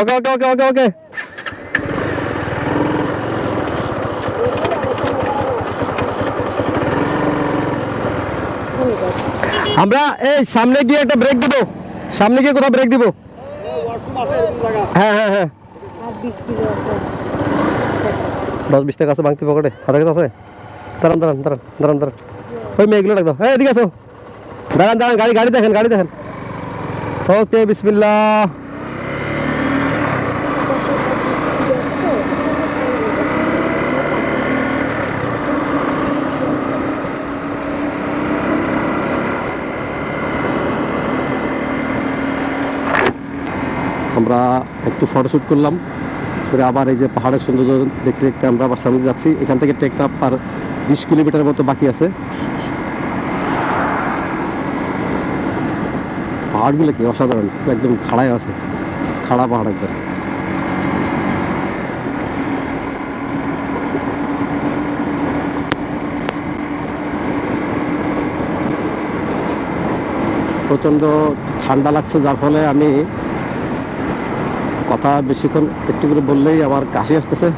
ওকে ওকে ওকে ওকে ওকে আমরা এই সামনে গিয়ে একটা ব্রেক দিব সামনে গিয়ে কোথাও ব্রেক দিব হ্যাঁ হ্যাঁ হ্যাঁ আর বিশ কিলো আছে দশ বিশ টাকা আছে বাংতি পকেটে হাতে কাছে আছে দাঁড়ান দাঁড়ান দাঁড়ান দাঁড়ান দাঁড়ান ওই মেয়েগুলো রাখ দাও হ্যাঁ এদিকে আসো দাঁড়ান দাঁড়ান গাড়ি গাড়ি দেখেন গাড়ি দেখেন ওকে বিসমিল্লা আমরা একটু ফটোশ্যুট করলাম। করে আবার এই যে পাহাড়ের সৌন্দর্য দেখতে দেখতে আমরা আবার সামনে যাচ্ছি। এখান থেকে টেকনাফ আর বিশ কিলোমিটার মতো বাকি আছে। পাহাড়গুলো কি অসাধারণ, একদম খাড়ায় আছে। খাড়া পাহাড় একদম। প্রচণ্ড ঠান্ডা লাগছে, যার ফলে আমি কথা বেশিক্ষণ একটু করে বললেই আমার কাশি আসতেছে।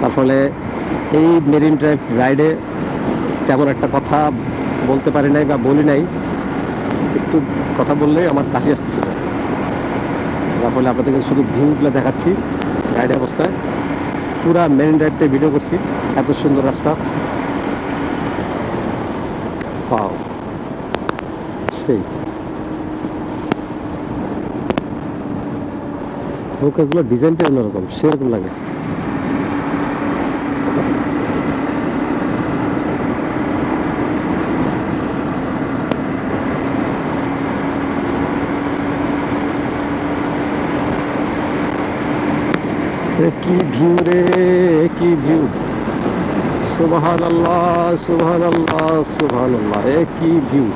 তার ফলে এই মেরিন ড্রাইভ রাইডে তেমন একটা কথা বলতে পারি নাই বা বলি নাই। একটু কথা বললেই আমার কাশি আসতেছে যার ফলে আপনাদেরকে শুধু ভিউগুলো দেখাচ্ছি রাইড অবস্থায়। পুরা মেরিন ড্রাইভটাই ভিডিও করছি, এত সুন্দর রাস্তা। পাও সেই। নৌকাগুলো ডিজাইনটা অন্যরকম, সেরকম লাগে। এ কি ভিউ রে কি ভিউ সুবহান আল্লাহ সুবহান আল্লাহ সুবহান আল্লাহ এ কি ভিউ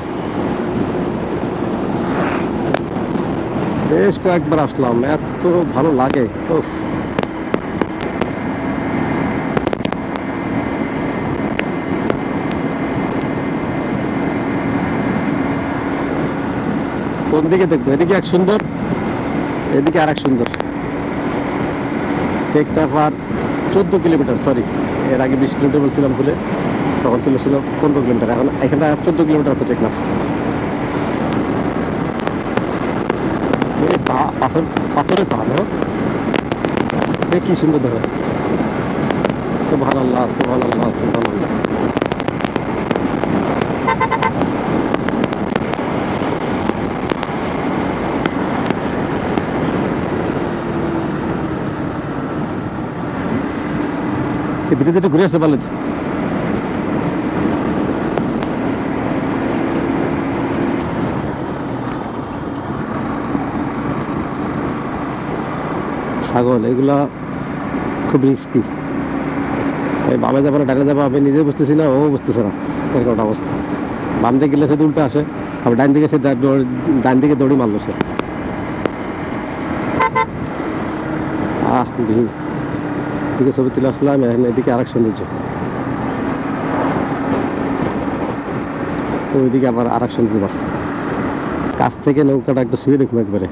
বেশ কয়েকবার আসলাম, এত ভালো লাগে। কোন দিকে দেখব? এদিকে এক সুন্দর, এদিকে আর এক সুন্দর চোদ্দ কিলোমিটার সরি এর আগে বিশ কিলোমিটার বলছিলাম ভুলে, তখন ছিল ছিল পনেরো কিলোমিটার, এখন এখানে চোদ্দ কিলোমিটার আছে টেকনাফ এই পা- পাথর, পাথরের দেখো এ কি সুন্দর দেখো। সুবহান আল্লাহ আল্লাহ ভিতরে একটু ঘুরে আসতে পারলেন ছাগল, এগুলা খুব রিস্কি এই বামে যাব না, ডানে যাব, আমি নিজে বুঝতেছি না, ও বুঝতেছে না, এরকম একটা অবস্থা। বাম দিকে গেলে সে উল্টো আসে, আবার ডান দিকে সে ডান দিকে দৌড়ি মারলো সে। আহ, ভিড়। এদিকে ছবি তুলে আসলাম, এখন এদিকে আরেক সৌন্দর্য। ওইদিকে আবার আরেক সৌন্দর্য বাড়ছে। কাছ থেকে নৌকাটা একটু শুয়ে দেখুন একবারে।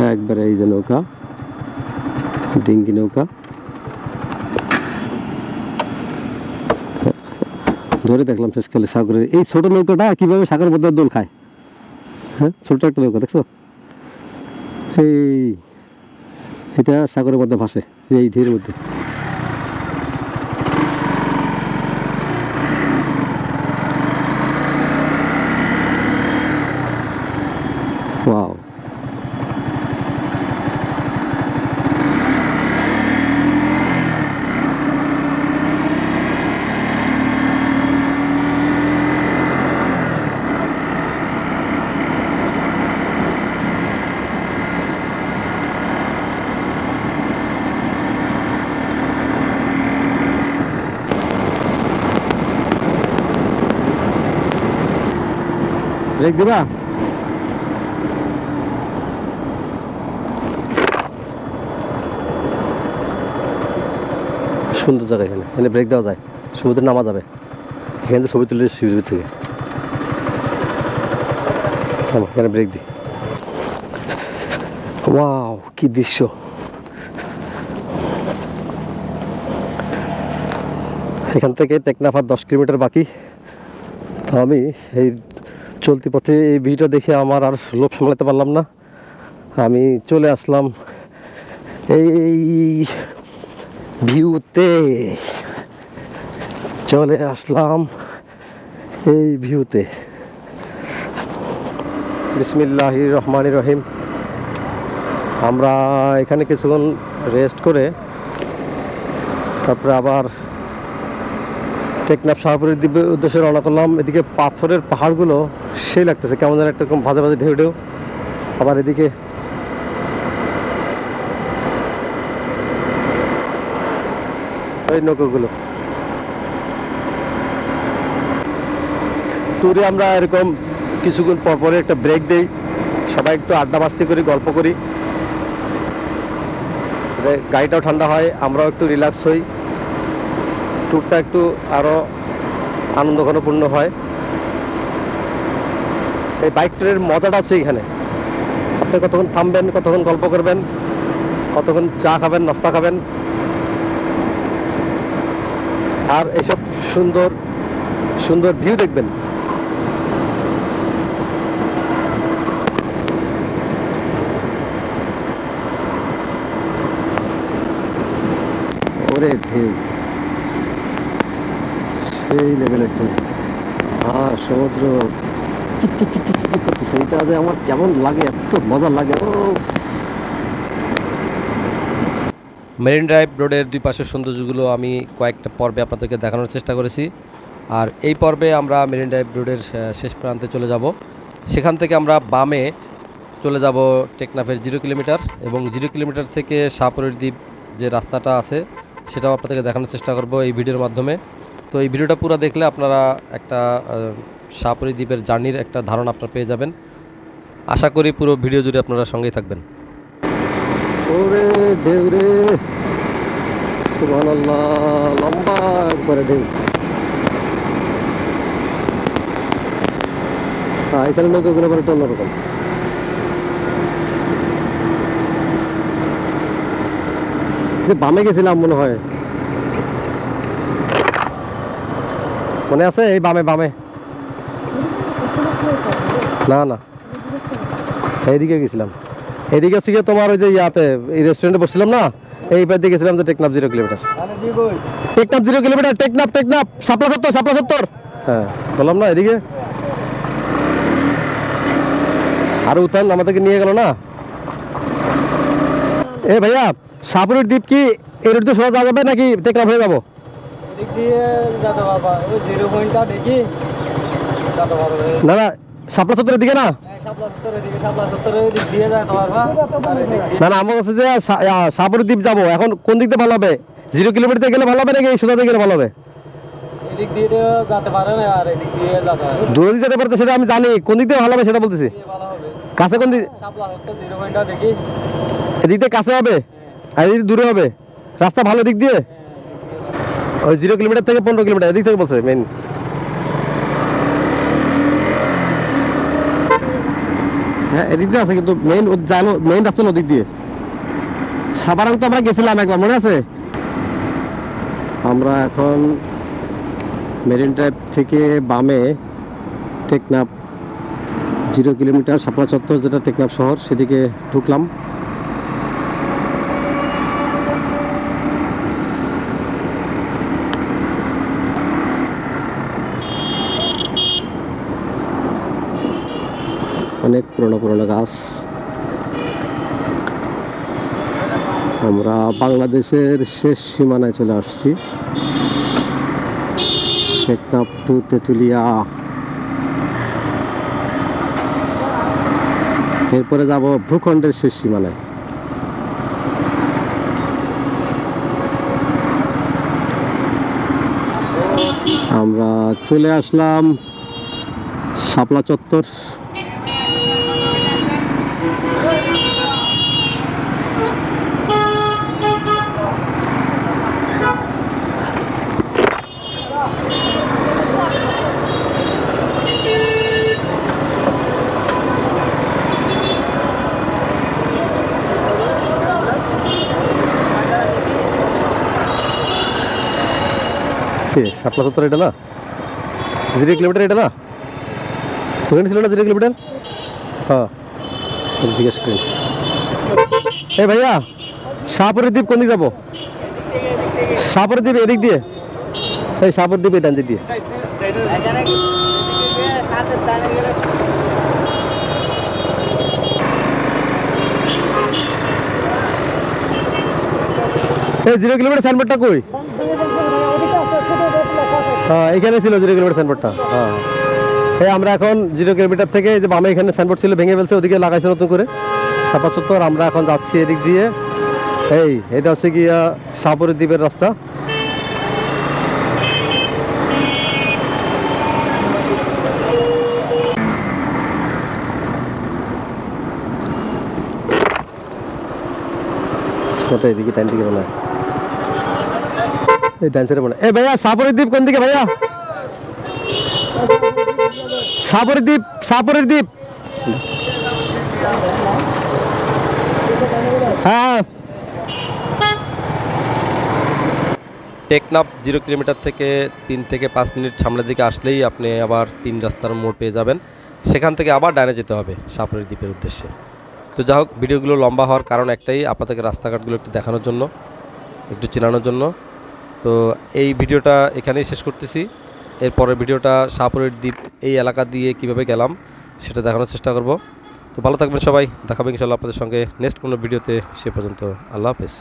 একবারে এই যে নৌকা, ডিঙ্গি নৌকা। ধরে দেখলাম শেষকালে সাগরের। এই ছোট নৌকাটা কীভাবে সাগর বদার দোল খায়? হ্যাঁ ছোট একটা নৌকা, দেখছ? এই, এটা সাগরের মধ্যে ভাসে, এই ঢের মধ্যে ওয়াও ব্রেক দিবা সুন্দর জায়গা এখানে। এখানে ব্রেক দেওয়া যায়। সমুদ্রে নামা যাবে। এখানে ছবি তুলে শিবির থেকে। এখানে ব্রেক দিই। ওয়াও কি দৃশ্য। এখান থেকে টেকনাফার দশ কিলোমিটার বাকি। তো আমি এই চলতি পথে এই ভিডিওটা দেখে আমার আর লোভ সামলাতে পারলাম না। আমি চলে আসলাম এই ভিউতে। চলে আসলাম এই ভিউতে। বিসমিল্লাহ রহমান রহিম। আমরা এখানে কিছুক্ষণ রেস্ট করে তারপরে আবার টেকনাফ শাহপুরের দ্বীপের উদ্দেশ্যে রওনা করলাম। এদিকে পাথরের পাহাড়গুলো সেই লাগতেছে। কেমন যেন একটা ভাজে ভাজে ঢেউ ঢেউ। আবার এদিকে ওই নৌকোগুলো। ট্যুরে আমরা এরকম কিছুক্ষণ পর পরে একটা ব্রেক দেই। সবাই একটু আড্ডা মাস্তি করি, গল্প করি। গাড়িটাও ঠান্ডা হয়, আমরাও একটু রিল্যাক্স হই। ট্যুরটা একটু আরও আনন্দঘনপূর্ণ হয়। এই বাইক ট্যুরের মজাটা হচ্ছে এখানে আপনি কতক্ষণ থামবেন, কতক্ষণ গল্প করবেন, কতক্ষণ চা খাবেন, নাস্তা খাবেন। আর এসব সুন্দর সুন্দর ভিউ দেখবেন। ওরে ঢেউ সেই লেভেলের ঢেউ আর সমুদ্র। চিক চিক চিক চিক চিক করতেছে। এটা যে আমার কেমন লাগে, এত মজা লাগে। ও মেরিন ড্রাইভ রোডের দুই পাশের সৌন্দর্যগুলো আমি কয়েকটা পর্বে আপনাদেরকে দেখানোর চেষ্টা করেছি। আর এই পর্বে আমরা মেরিন ড্রাইভ রোডের শেষ প্রান্তে চলে যাব। সেখান থেকে আমরা বামে চলে যাব টেকনাফের জিরো কিলোমিটার এবং জিরো কিলোমিটার থেকে শাহপুরের দ্বীপ যে রাস্তাটা আছে, সেটাও আপনাদেরকে দেখানোর চেষ্টা করব এই ভিডিওর মাধ্যমে। তো এই ভিডিওটা পুরো দেখলে আপনারা একটা শাহপুরি দ্বীপের জার্নির একটা ধারণা আপনারা পেয়ে যাবেন। আশা করি পুরো ভিডিও জুড়ে আপনারা সঙ্গেই থাকবেন। ওরে রে। সুবহানাল্লাহ, লম্বা একবারে ঢেউ হ্যাঁ নৌকাগুলো বামে গেছিলাম মনে হয়। মনে আছে? এই বামে বামে। না না। এইদিকে গেছিলাম। এদিকে হচ্ছে গিয়ে তোমার ওই যে ইয়াতে এই রেস্টুরেন্টে বসছিলাম না? এই পার দিয়ে গেছিলাম যে Teknaf zero kilometre Teknaf zero kilometre Teknaf Teknaf সাপলা সত্তর সাপলা সত্তর। হ্যাঁ বললাম না এদিকে আর উত্থান আমাদেরকে নিয়ে গেল না? এ ভাইয়া সাপুরের দ্বীপ কি এই রোড দিয়ে সোজা যাওয়া যাবে নাকি টেকনাফ হয়ে যাব? এদিক দিয়ে যেতে পারবা ওই জিরো পয়েন্টটা দেখি। যেতে পারবে না? না সাপলা সত্তরের দিকে না আর না না আমার কাছে যে দ্বীপ যাব এখন কোন দিক দিয়ে ভালো হবে? জিরো কিলোমিটার গেলে ভালো হবে নাকি গেলে ভালো হবে? দিয়ে যেতে আর পারতে সেটা আমি জানি। কোন দিক দিয়ে ভালো হবে সেটা বলতেছি। কাছে কোন দিক এদিক দিয়ে কাছে হবে? আর এদিক দূরে হবে? রাস্তা ভালো দিক দিয়ে? ওই জিরো কিলোমিটার থেকে পনেরো কিলোমিটার, এদিক থেকে বলছে মেন হ্যাঁ এদিক দিয়ে আছে, কিন্তু মেইন জানো মেইন রাস্তা নদীর দিয়ে। সাবারাং তো আমরা গেছিলাম একবার, মনে আছে? আমরা এখন মেরিন ড্রাইভ থেকে বামে টেকনাফ, জিরো কিলোমিটার শাপলা চত্বর, যেটা টেকনাফ শহর, সেদিকে ঢুকলাম। পুরনো পুরনো গাছ। আমরা বাংলাদেশের শেষ সীমানায় চলে আসছি। টেকনাফ টু তেঁতুলিয়া। এরপরে যাব ভূখণ্ডের শেষ সীমানায়। আমরা চলে আসলাম শাপলা চত্বর। কে সাতলা সত্তর এটা না? জিরো কিলোমিটার এটা না? ওখানে ছিল না জিরো কিলোমিটার? হ্যাঁ জিজ্ঞেস করি। এ ভাইয়া শাহপুরের দ্বীপ কোন দিকে যাব? শাহপুরের দ্বীপ এদিক দিয়ে। এই শাহপুর দ্বীপ এটা দিয়ে। এই জিরো কিলোমিটার সাইনবোর্ডটা কই? এখানে ছিল জিরো কিলোমিটার সাইনবোর্ডটা হ্যাঁ। এই আমরা এখন জিরো কিলোমিটার থেকে যে বামে এখানে সাইনবোর্ড ছিল, ভেঙে ফেলছে, ওদিকে লাগাইছে নতুন করে। সাপা চত্বর, আমরা এখন যাচ্ছি এদিক দিয়ে। এই, এটা হচ্ছে কি শাহপুরের দ্বীপের রাস্তা। এদিকে টাইম দিকে মনে এই ডান্সের মনে এ ভাইয়া শাহপুরের দ্বীপ কোন দিকে ভাইয়া? সাপরের দ্বীপ সাপরের দ্বীপ হ্যাঁ। টেকনাফ জিরো কিলোমিটার থেকে তিন থেকে পাঁচ মিনিট সামনের দিকে আসলেই আপনি আবার তিন রাস্তার মোড় পেয়ে যাবেন। সেখান থেকে আবার ডাইনে যেতে হবে সাপুরের দ্বীপের উদ্দেশ্যে। তো যা হোক, ভিডিওগুলো লম্বা হওয়ার কারণ একটাই, আপনাদেরকে রাস্তাঘাটগুলো একটু দেখানোর জন্য, একটু চেনানোর জন্য। তো এই ভিডিওটা এখানেই শেষ করতেছি। এরপরের ভিডিওটা শাহপুরের দ্বীপ এই এলাকা দিয়ে কীভাবে গেলাম সেটা দেখানোর চেষ্টা করব। তো ভালো থাকবেন সবাই। দেখাবেন ইনশাল্লাহ আপনাদের সঙ্গে নেক্সট কোনো ভিডিওতে সে পর্যন্ত। আল্লাহ হাফেজ।